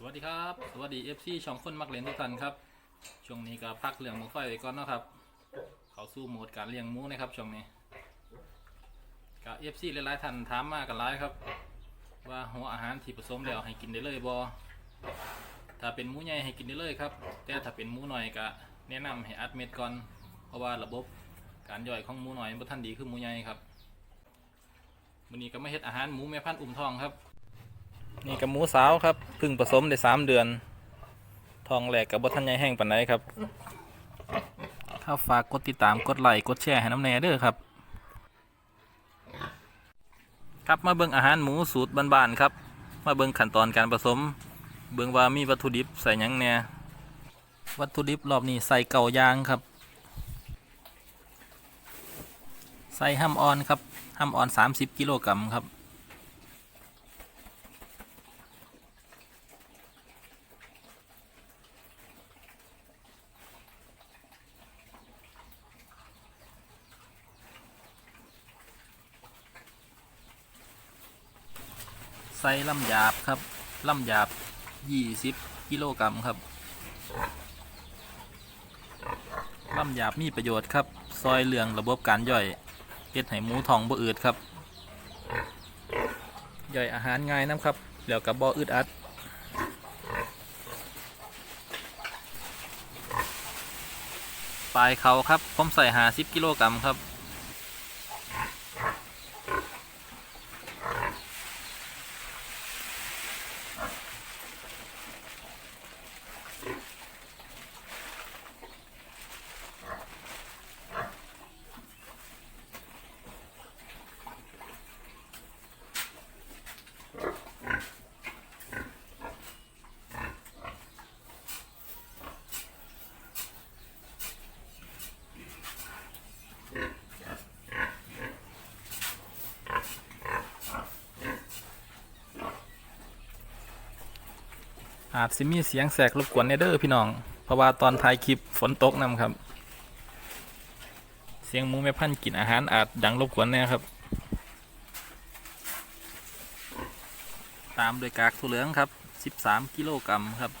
สวัสดีครับ สวัสดี FC ช่องคนมักเลี้ยงทุกท่านครับ ช่วงนี้ก็พักเรื่องหมูไฟไว้ก่อนเนาะครับ เขาสู้โหมดการเลี้ยงหมูนะครับช่วงนี้ก็ FC หลายๆท่านถามมากันหลายครับ ว่าหัวอาหารที่ผสมแล้วให้กินได้เลยบอถ้าเป็นหมูใหญ่ให้กินได้เลยครับ แต่ถ้าเป็นหมูหน่อยก็แนะนำให้อัดเม็ดก่อน เพราะว่าระบบการย่อยของหมูหน่อยบ่ทันดีคือหมูใหญ่ครับวันนี้ก็มาเฮ็ดอาหารหมูแม่พันธุ์อุ่มทองครับ นี่กับหมูสาวครับพึ่งผสมได้สามเดือน ทองแหลกกับบทันใหญ่แห้งปันไดครับ ถ้าฝากกดติดตามกดไลค์กดแชร์ให้น้ำแน่เด้อครับ ครับมาเบิ่งอาหารหมูสูตรบ้านๆครับ มาเบิ่งขั้นตอนการผสม เบิ่งว่ามีวัตถุดิบใส่ยังแน่วัตถุดิบรอบนี้ใส่เก่ายางครับ ใส่ห้ำออนครับห้ำออน 30 กิโลกรัมครับ ส่ลำหยาบครับลำหยาบ 20 กิโลกรัมครับลำหยาบมีประโยชน์ครับ ซอยเหลืองระบบการย่อยเฮ็ดให้หมูทองบ่อืดครับ ย่อยอาหารง่ายน้ำครับแล้วกับบ่อึดอัดปลายเขาครับผมใส่หา10กิโลกรัมครับ อาจสิมีเสียงแสกรบกวนเนเด้อพี่น้อง เพราะว่าตอนถ่ายคลิปฝนตกนำครับ เสียงหมูแม่พันกินอาหารอาจดังรบกวนแน่ครับ ตามโดยกากถั่วเหลืองครับ 13 กิโลกรัมครับ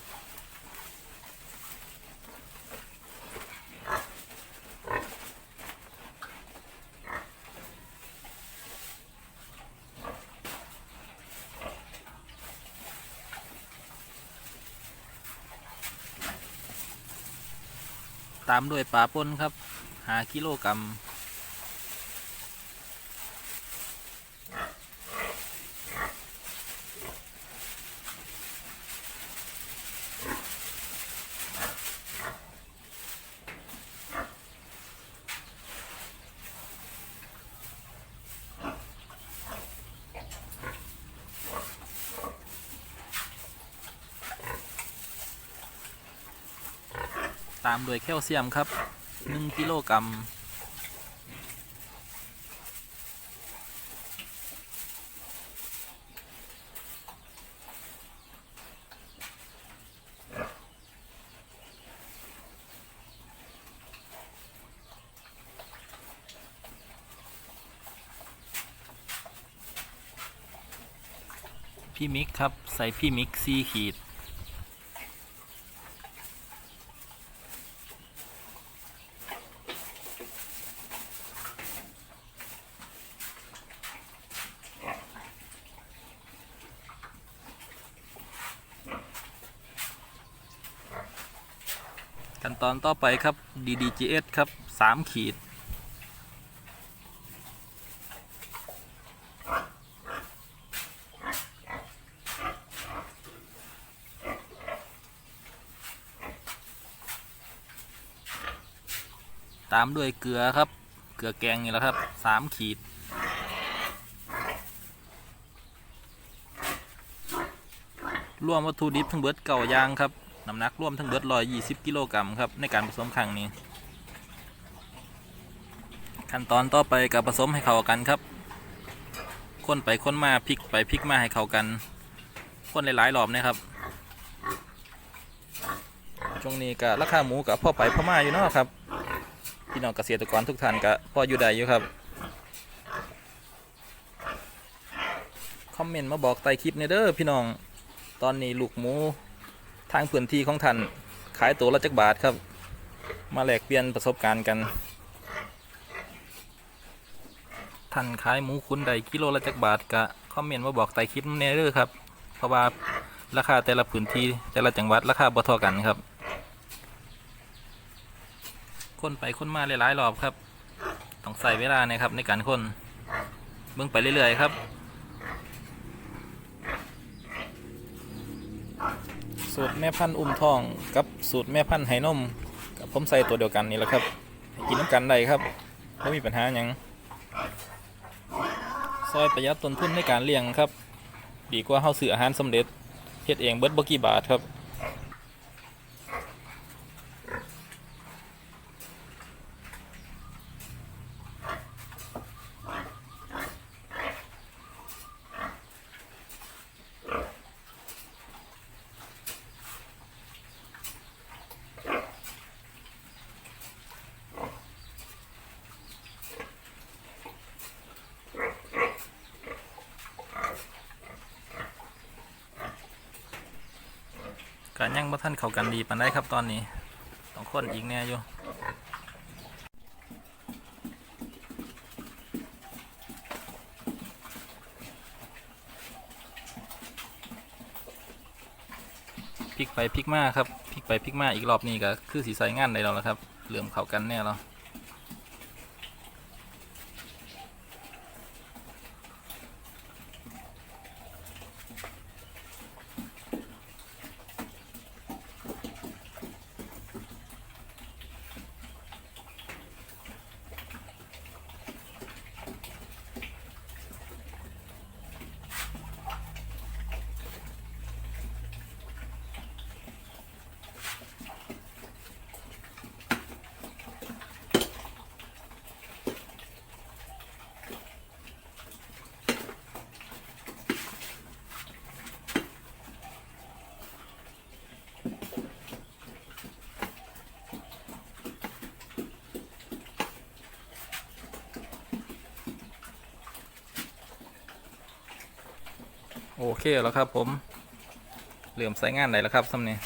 ตามด้วยปลาป่นครับหากิโลกรัม ตามด้วยแคลเซียมครับ 1 กิโลกรัมพี่มิกครับ ใส่พี่มิกซีขีด ขั้นตอนต่อไปครับ DDGS ครับ3ขีด ตามด้วยเกลือครับ เกลือแกงนี่แหละครับ3ขีดรวมวัตถุดิบทั้งเบิดเก่ายางครับ น้ำหนักรวมทั้งเบิด120กิโลกรัมครับในการผสมครั้งนี้ ขั้นตอนต่อไปกับผสมให้เข้ากันครับคนไปคนมาพลิกไปพลิกมาให้เข้ากันคนหลายๆรอบนะครับช่วงนี้ก็ราคาหมูกับพ่อไปพ่อมาอยู่เนาะครับพี่น้องเกษตรกรทุกท่านก็พ่ออยู่ได้อยู่ครับคอมเมนต์มาบอกใต้คลิปในเด้อพี่น้องตอนนี้ลูกหมู ทางพื้นที่ของท่านขายตัวละจักบาทครับ มาแลกเปลี่ยนประสบการณ์กัน ท่านขายหมูคุณใดกิโลละจักบาทกะคอมเมนต์มาบอกใต้คลิปแน่เด้อครับ เพราะว่าราคาแต่ละพื้นที่แต่ละจังหวัดราคาบ่เท่ากันครับ คนไปคนมาหลายๆรอบครับ ต้องใส่เวลานะครับในการคนเบิ่งไปเรื่อยๆครับ สูตรแม่พันธุ์อุ้มทอง กับสูตรแม่พันธุ์ไหนมกับผมใส่ตัวเดียวกันนี่แหละครับกินน้ำกันได้ครับไม่มีปัญหาอยังซอยประหยัดต้นทุนในการเลี้ยงครับ ดีกว่าเฮาซื้ออาหารสำเร็จเฮ็ดเองเบิดบ่กี่บาทครับ การย่างบ่ท่านเข้ากันดีปานใดครับตอนนี้ต้องคนอีกแน่อยู่พลิกไปพลิกมาครับพลิกไปพลิกมาอีกรอบนี้ก็คือสีใสงานได้แล้วละครับเหลื่อมเข้ากันแน่แล้ว โอเคแล้วครับผมเหลื่อมใส่งานไหนแล้วครับสำนี้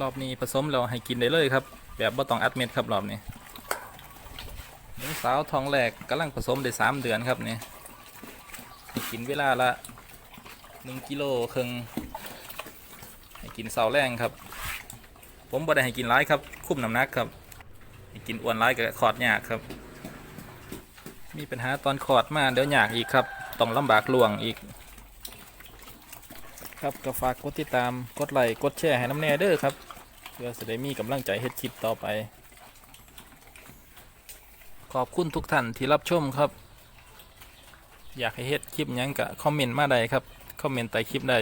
รอบนี้ผสมเราให้กินได้เลยครับ แบบบ่ต้องอัดเม็ดครับรอบนี้หญิงสาวทองแหลกกำลังผสมได้สามเดือนครับเนี่ให้ กินเวลาละหนึ่งกิโลครึ่งให้กินเสาแรงครับ ผมบ่ได้ให้กินร้ายครับ คุ้มน้ำหนักครับ ให้กินอ้วนร้ายกับขอดยากครับ มีปัญหาตอนขอดมาเดี๋ยวยากอีกครับ ต้องลำบากหลวงอีก ครับก็ฝากกดติดตาม กดไลค์ กดแชร์ให้น้ำแน่เด้อครับ เพื่อจะได้มีกำลังใจเฮ็ดคลิปต่อไป ขอบคุณทุกท่านที่รับชมครับ อยากให้เฮ็ดคลิปหยังก็คอมเมนต์มาได้ครับ คอมเมนต์ใต้คลิปได้